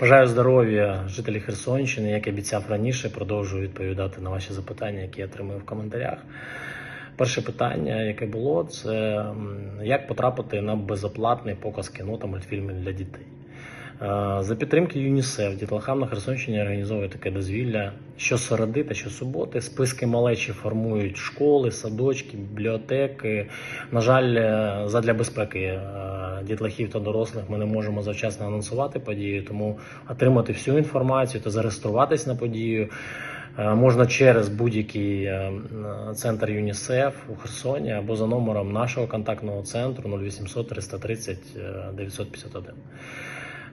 Бажаю здоров'я жителі Херсонщини, як і обіцяв раніше, продовжую відповідати на ваші запитання, які я отримую в коментарях. Перше питання, яке було, це як потрапити на безоплатний показ кіно та мультфільмів для дітей. Е, За підтримки ЮНІСЕФ дітлахам на Херсонщині організовує таке дозвілля щосереди та щосуботи. Списки малечі формують школи, садочки, бібліотеки. На жаль, е, задля безпеки е, дітлахів та дорослих ми не можемо завчасно анонсувати подію, тому отримати всю інформацію та зареєструватись на подію. Можна через будь-який центр ЮНІСЕФ у Херсоні або за номером нашого контактного центру 0800 330 е, 951.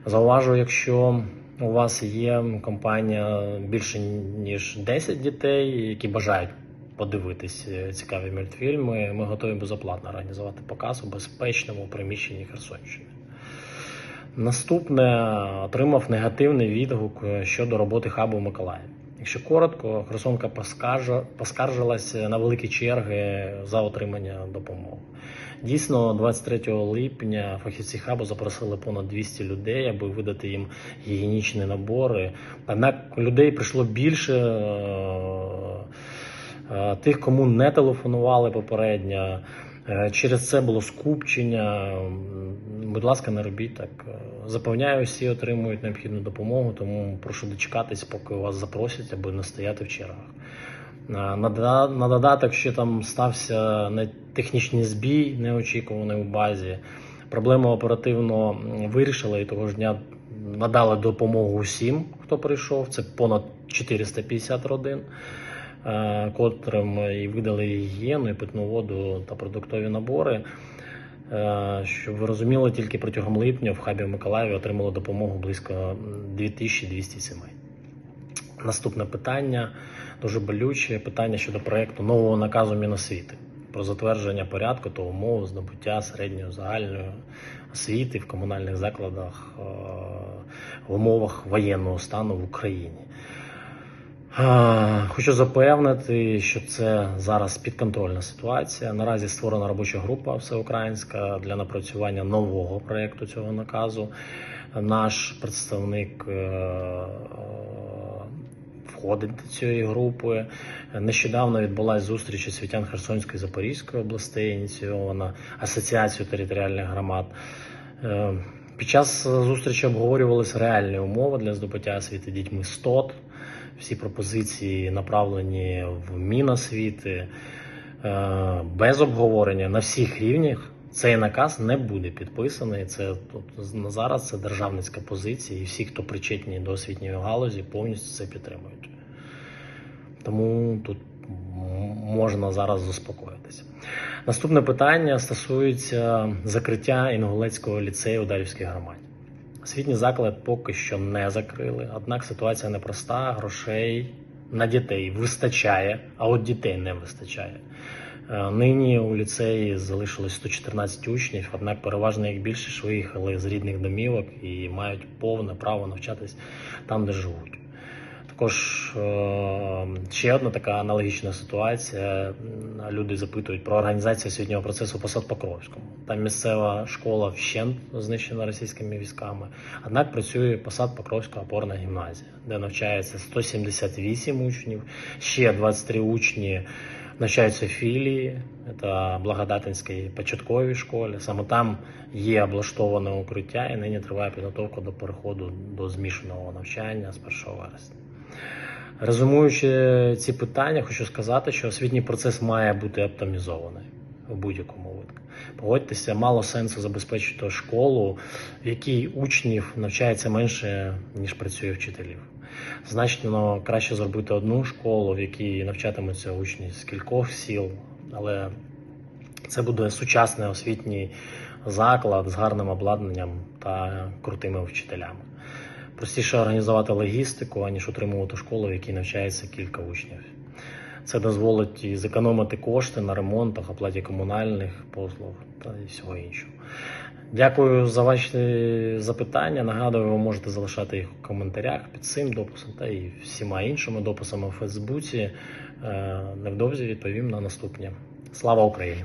Зауважу, якщо у вас є компанія більше ніж 10 дітей, які бажають подивитись е, цікаві мультфільми, ми готові безоплатно організувати показ у безпечному приміщенні Херсонщини. Наступне отримав негативний відгук е, щодо роботи хабу в Миколаєві. Якщо коротко, Херсонка поскаржилася на великі черги за отримання допомоги. Дійсно, 23 липня фахівці хабу запросили понад 200 людей, аби видати їм гігієнічні набори. Однак людей прийшло більше е, е, тих, кому не телефонували попередньо. Е, Через це було скупчення. Будь ласка, не робіть так. Запевняю, всі отримують необхідну допомогу, тому прошу дочекатись, поки вас запросять, аби не стояти в чергах. Е, На, додаток ще там стався технічний збій, неочікуваний у базі. Проблему оперативно вирішили і того ж дня надали допомогу усім, хто прийшов. Це понад 450 родин, котрим і видали гігієну, і питну воду та продуктові набори. Е, Щоб ви розуміли, тільки протягом липня в хабі в Миколаєві отримало допомогу близько 2200 сімей. Наступне питання дуже болюче питання щодо проекту нового наказу Міносвіти про затвердження порядку та умов здобуття середньої загальної освіти в комунальних закладах е, в умовах воєнного стану в Україні. Е, Хочу запевнити, що це зараз підконтрольна ситуація. Наразі створена робоча група всеукраїнська для напрацювання нового проекту цього наказу. Наш представник е, входить до цієї групи. Нещодавно відбулася зустріч освітян Херсонської Запорізької областей, ініційована Асоціацією територіальних громад. Е, Під час зустрічі обговорювалися реальні умови для здобуття освіти дітьми СТОТ. Всі пропозиції направлені в Міносвіти е, без обговорення на всіх рівнях. Цей наказ не буде підписаний. Це тут на зараз це державницька позиція, і всі, хто причетні до освітньої галузі, повністю це підтримують. Тому тут можна зараз заспокоїтися. Наступне питання стосується закриття Інгулецького ліцею у Дарівській громаді. Освітній заклад поки що не закрили, однак ситуація непроста, грошей на дітей вистачає, а от дітей не вистачає. Е, Нині у ліцеї залишилось 114 учнів, однак переважно їх більшість виїхали з рідних домівок і мають повне право навчатись там, де живуть. Також е, ще одна така аналогічна ситуація. Люди запитують про організацію освітнього процесу по Сад-Покровському. Там місцева школа вщент знищена російськими військами. Однак працює посад Покровська опорна гімназія, де навчається 178 учнів, ще 23 учні навчаються філії, це Благодатинській початковій школі. Саме там є облаштоване укриття, і нині триває підготовка до переходу до змішаного навчання з 1 вересня. Резумуючи ці питання, хочу сказати, що освітній процес має бути оптимізований у будь-якому випадку. Погодьтеся, мало сенсу забезпечити школу, в якій учнів навчається менше, ніж працює вчителів. Значно краще зробити одну школу, в якій навчатимуться учні з кількох сіл, але це буде сучасний освітній заклад з гарним обладнанням та крутими вчителями. Простіше організувати логістику, аніж утримувати школу, в якій навчається кілька учнів. Це дозволить і зекономити кошти на ремонтах, оплаті комунальних послуг та всього іншого. Дякую за ваші запитання. Нагадую, ви можете залишати їх у коментарях під цим дописом та і всіма іншими дописами у Фейсбуці. Е, Невдовзі відповім на наступні. Слава Україні!